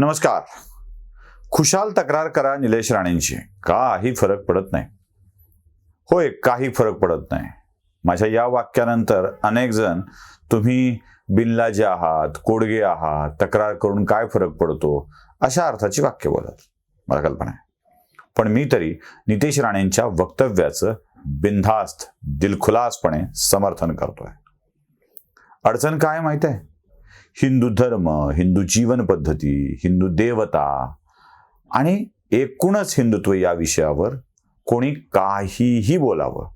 नमस्कार. खुशाल तक्रार करा निलेश राणेंची. काही फरक पडत नाही. होय काही फरक पडत नाही. माझ्या या वाक्यानंतर अनेक जण तुम्ही बिनलाजे आहात कोडगे आहात तक्रार करून काय फरक पडतो? अशा अर्थाची वाक्य बोलत. मला कल्पना आहे. पण मी तरी नितेश राणेंच्या वक्तव्याचं बिनधास्त दिलखुलासपणे समर्थन करतोय. अडचण काय माहीत आहे? हिंदू धर्म हिंदू जीवन पद्धती हिंदू देवता आणि एकूणच हिंदुत्व या विषयावर कोणी काहीही बोलावं.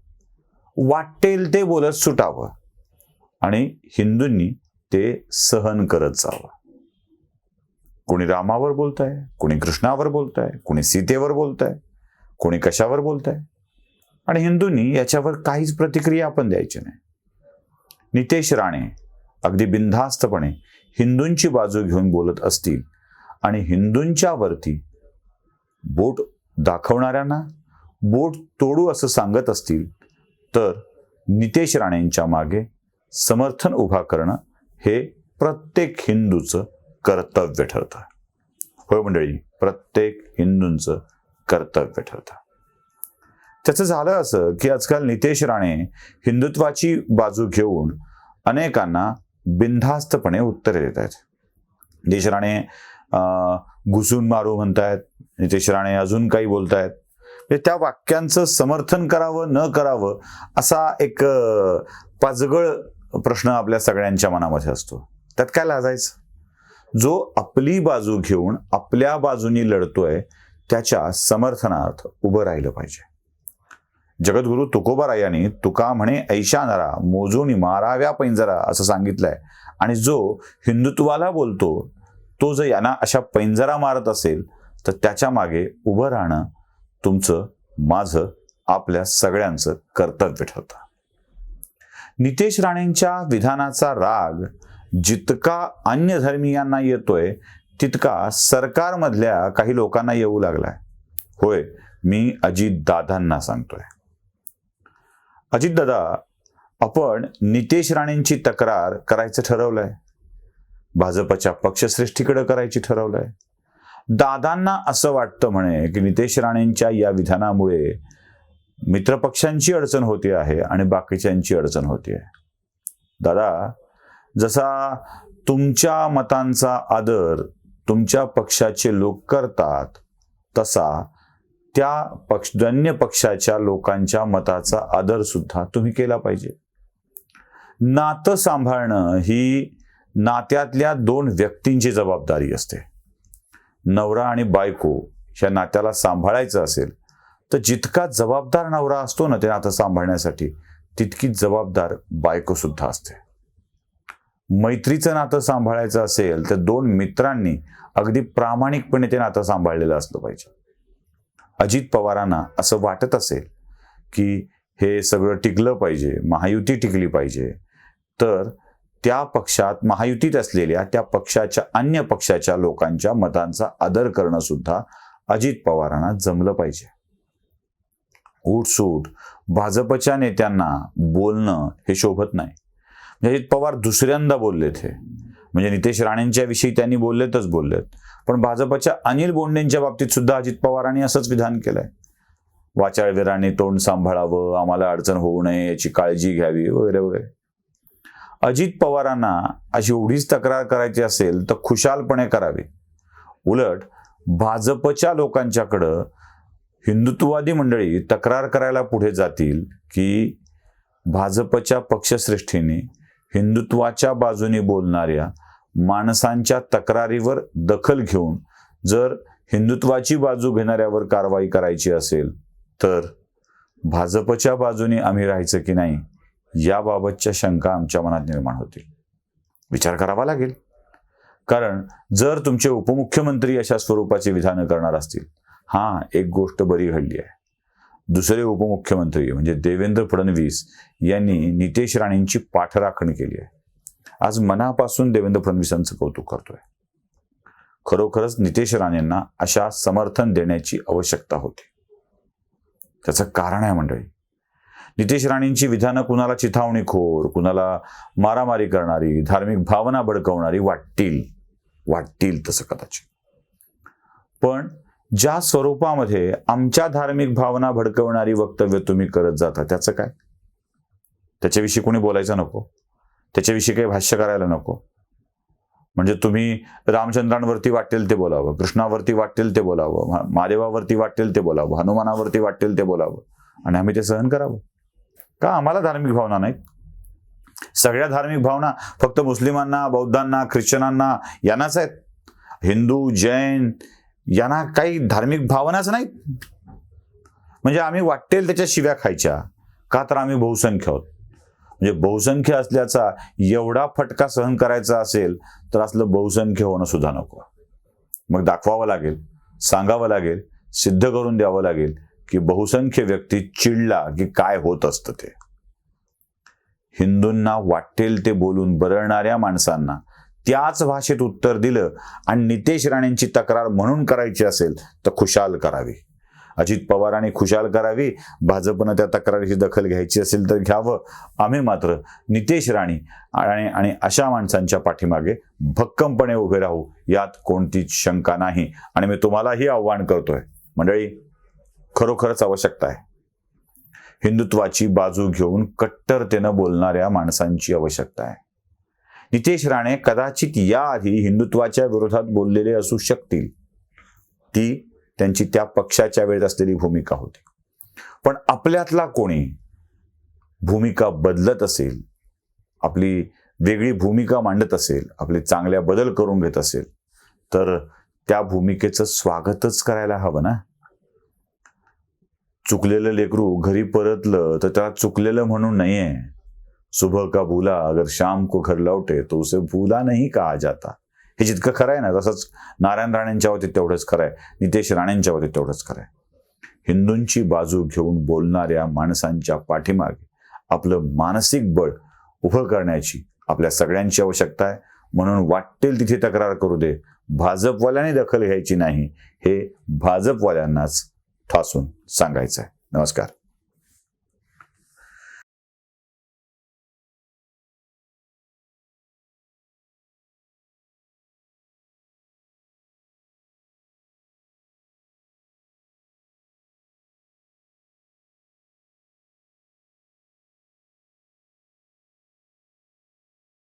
वाटेल ते बोलत सुटावं आणि हिंदूंनी ते सहन करत जावं. कोणी रामावर बोलताय कोणी कृष्णावर बोलताय कोणी सीतेवर बोलताय कोणी कशावर बोलताय? आणि हिंदूंनी याच्यावर काहीच प्रतिक्रिया आपण द्यायची नाही. नितेश राणे अगदी बिनधास्तपणे हिंदूंची बाजू घेऊन बोलत असतील आणि हिंदूंच्या वरती बोट दाखवणाऱ्यांना बोट तोडू असं सांगत असतील तर नितेश राणेंच्या मागे समर्थन उभा करणं हे प्रत्येक हिंदूचं कर्तव्य ठरतं. होय मंडळी प्रत्येक हिंदूंचं कर्तव्य ठरतं. त्याचं झालं असं की आजकाल नितेश राणे हिंदुत्वाची बाजू घेऊन अनेकांना बिनधास्तपणे उत्तरे देत आहेत. नितेश राणे घुसून मारू म्हणतायत. नितेश राणे अजून काही बोलतायत. म्हणजे त्या वाक्यांचं समर्थन करावं न करावं असा एक पाजगळ प्रश्न आपल्या सगळ्यांच्या मनामध्ये असतो. त्यात काय लाजायचं? जो आपली बाजू घेऊन आपल्या बाजूनी लढतोय त्याच्या समर्थनार्थ उभं राहिलं पाहिजे. जगद्गुरु तुकोबारायांनी तुका म्हणे ऐशा नरा मोजून माराव्या पैंजरा असं सांगितलंय. आणि जो हिंदुत्वाला बोलतो तो जर यांना अशा पैंजरा मारत असेल तर त्याच्यामागे उभं राहणं तुमचं माझं आपल्या सगळ्यांचं कर्तव्य ठरतं. नितेश राणेंच्या विधानाचा राग जितका अन्य धर्मीयांना येतोय तितका सरकारमधल्या काही लोकांना येऊ लागलाय. होय मी अजित दादांना सांगतोय. अजित दादा आपण नितेश राणेंची तक्रार करायचं ठरवलंय. भाजपच्या पक्षश्रेष्ठीकडे करायची ठरवलंय. दादांना असं वाटतं म्हणे की नितेश राणेंच्या या विधानामुळे मित्रपक्षांची अडचण होते आहे आणि बाकीच्यांची अडचण होते दादा जसा तुमच्या मतांचा आदर तुमच्या पक्षाचे लोक करतात तसा त्या पक्ष अन्य पक्षाच्या लोकांच्या मताचा आदर सुद्धा तुम्ही केला पाहिजे. नातं सांभाळणं ही नात्यातल्या दोन व्यक्तींची जबाबदारी असते. नवरा आणि बायको ह्या नात्याला सांभाळायचं असेल तर जितका जबाबदार नवरा असतो ना ते नातं सांभाळण्यासाठी तितकी जबाबदार बायको सुद्धा असते. मैत्रीचं नातं सांभाळायचं असेल तर दोन मित्रांनी अगदी प्रामाणिकपणे ते नातं सांभाळलेलं असलं पाहिजे. अजित पवारांना असं वाटत असेल की हे सगळं टिकलं पाहिजे महायुती टिकली पाहिजे तर त्या पक्षात महायुतीत असलेल्या त्या पक्षाच्या अन्य पक्षाच्या लोकांच्या मतांचा आदर करणं सुद्धा अजित पवारांना जमलं पाहिजे. उठसूट भाजपच्या नेत्यांना बोलणं हे शोभत नाही. म्हणजे अजित पवार दुसऱ्यांदा बोललेत हे. म्हणजे नितेश राणेंच्या विषयी त्यांनी बोललेतच बोललेत. पण भाजपच्या अनिल बोंडेंच्या बाबतीत सुद्धा अजित पवारांनी असंच विधान केलंय. वाचाळवीरांनी तोंड सांभाळावं आम्हाला अडचण होऊ नये याची काळजी घ्यावी वगैरे वगैरे. अजित पवारांना अशी एवढीच तक्रार करायची असेल तर खुशालपणे करावी. उलट भाजपच्या लोकांच्याकडं हिंदुत्ववादी मंडळी तक्रार करायला पुढे जातील की भाजपच्या पक्षश्रेष्ठीने हिंदुत्वाच्या बाजूने बोलणाऱ्या माणसांच्या तक्रारीवर दखल घेऊन जर हिंदुत्वाची बाजू घेणाऱ्यावर कारवाई करायची असेल तर भाजपच्या बाजूने आम्ही राहायचं की नाही याबाबतच्या शंका आमच्या मनात निर्माण होतील. विचार करावा लागेल. कारण जर तुमचे उपमुख्यमंत्री अशा स्वरूपाची विधानं करणार असतील हां एक गोष्ट बरी घडली आहे. दुसरे उपमुख्यमंत्री म्हणजे देवेंद्र फडणवीस यांनी नितेश राणेंची पाठराखण केली आहे. आज मनापासून देवेंद्र फडणवीसांचं कौतुक करतोय. खरोखरच नितेश राणेंना अशा समर्थन देण्याची आवश्यकता होती. त्याचं कारण आहे मंडळी नितेश राणेंची विधानं कुणाला चिथावणीखोर कुणाला मारामारी करणारी धार्मिक भावना भडकवणारी वाटतील वाटतील तसं कदाचित. पण ज्या स्वरूपामध्ये आमच्या धार्मिक भावना भडकवणारी वक्तव्य तुम्ही करत जाता त्याचं काय? त्याच्याविषयी कोणी बोलायचं नको. त्याच्याविषयी काही भाष्य करायला नको. म्हणजे तुम्ही रामचंद्रांवरती वाटेल ते बोलावं कृष्णावरती वाटेल ते बोलावं महादेवावरती वाटेल ते बोलावं हनुमानावरती वाटेल ते बोलावं आणि आम्ही ते सहन करावं. का आम्हाला धार्मिक भावना नाहीत? सगळ्या धार्मिक भावना फक्त मुस्लिमांना बौद्धांना ख्रिश्चनांना यांनाच आहेत. हिंदू जैन यांना काही धार्मिक भावनाच नाहीत. म्हणजे आम्ही वाटेल त्याच्या शिव्या खायच्या का तर आम्ही बहुसंख्य आहोत. म्हणजे बहुसंख्य असल्याचा एवढा फटका सहन करायचा असेल तर असलं बहुसंख्य होणं सुद्धा नको. मग दाखवावं लागेल सांगावं लागेल सिद्ध करून द्यावं लागेल की बहुसंख्य व्यक्ती चिडला की काय होत असतं ते. हिंदूंना वाटेल ते बोलून बरळणाऱ्या माणसांना त्याच भाषेत उत्तर दिलं आणि नितेश राणेंची तक्रार म्हणून करायची असेल तर खुशाल करावी. अजित पवारांनी खुशाल करावी. भाजपनं त्या तक्रारीची दखल घ्यायची असेल तर घ्यावं. आम्ही मात्र नितेश राणे आणि आणि अशा माणसांच्या पाठीमागे भक्कमपणे उभे राहू यात कोणतीच शंका नाही. आणि मी तुम्हालाही आव्हान करतोय. मंडळी खरोखरच आवश्यकता आहे. हिंदुत्वाची बाजू घेऊन कट्टरतेनं बोलणाऱ्या माणसांची आवश्यकता आहे. नितेश राणे कदाचित याआधी हिंदुत्वाच्या विरोधात बोललेले असू शकतील. ती त्यांची त्या पक्षाच्या वेळेत असलेली भूमिका होती. पण आपल्यातला कोणी भूमिका बदलत असेल आपली वेगळी भूमिका मांडत असेल आपले चांगल्या बदल करून घेत असेल तर त्या भूमिकेचं स्वागतच करायला हवं ना? चुकलेलं लेकरू घरी परतलं तर त्याला चुकलेलं म्हणून नाहीये. सुबह का भूला अगर शाम को घर लौटे तो उसे भूला नहीं कहा जाता. हे जितकं खरं आहे ना तसंच नारायण राणेंच्या बाबतीत तेवढंच खरं आहे. नितेश राणेंच्या बाबतीत तेवढंच खरं आहे. हिंदूंची बाजू घेऊन बोलणाऱ्या माणसांच्या पाठीमागे आपलं मानसिक बळ उभं करण्याची आपल्या सगळ्यांची आवश्यकता आहे. म्हणून वाटेल तिथे तक्रार करू दे. भाजपवाल्यांनी दखल घ्यायची नाही. हे भाजपवाल्यांनाच ठासून सांगायचं आहे. नमस्कार.